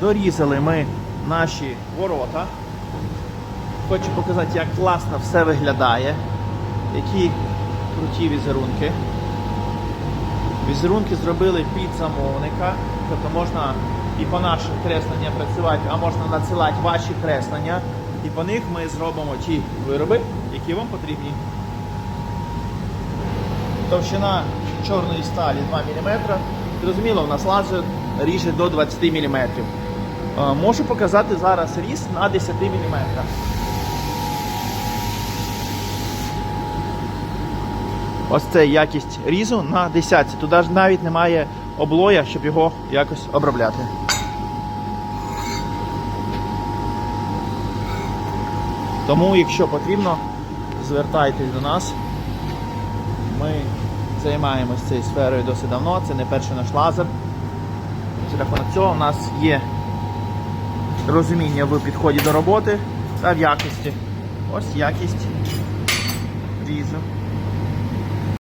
Дорізали ми наші ворота. Хочу показати, як класно все виглядає. Які круті візерунки. Візерунки зробили під замовника, тобто можна і по наших кресленнях працювати, а можна надсилати ваші креслення. І по них ми зробимо ті вироби, які вам потрібні. Товщина чорної сталі 2 мм. Зрозуміло, у нас лазер ріже до 20 мм. Е, Можу показати зараз різ на 10 мм. Ось це якість різу на 10. Туди ж навіть немає облоя, щоб його якось обробляти. Тому, якщо потрібно, звертайтесь до нас. Ми займаємося цією сферою досить давно, це не перший наш лазер. За цього у нас є розуміння в підході до роботи та в якості. Ось якість різу.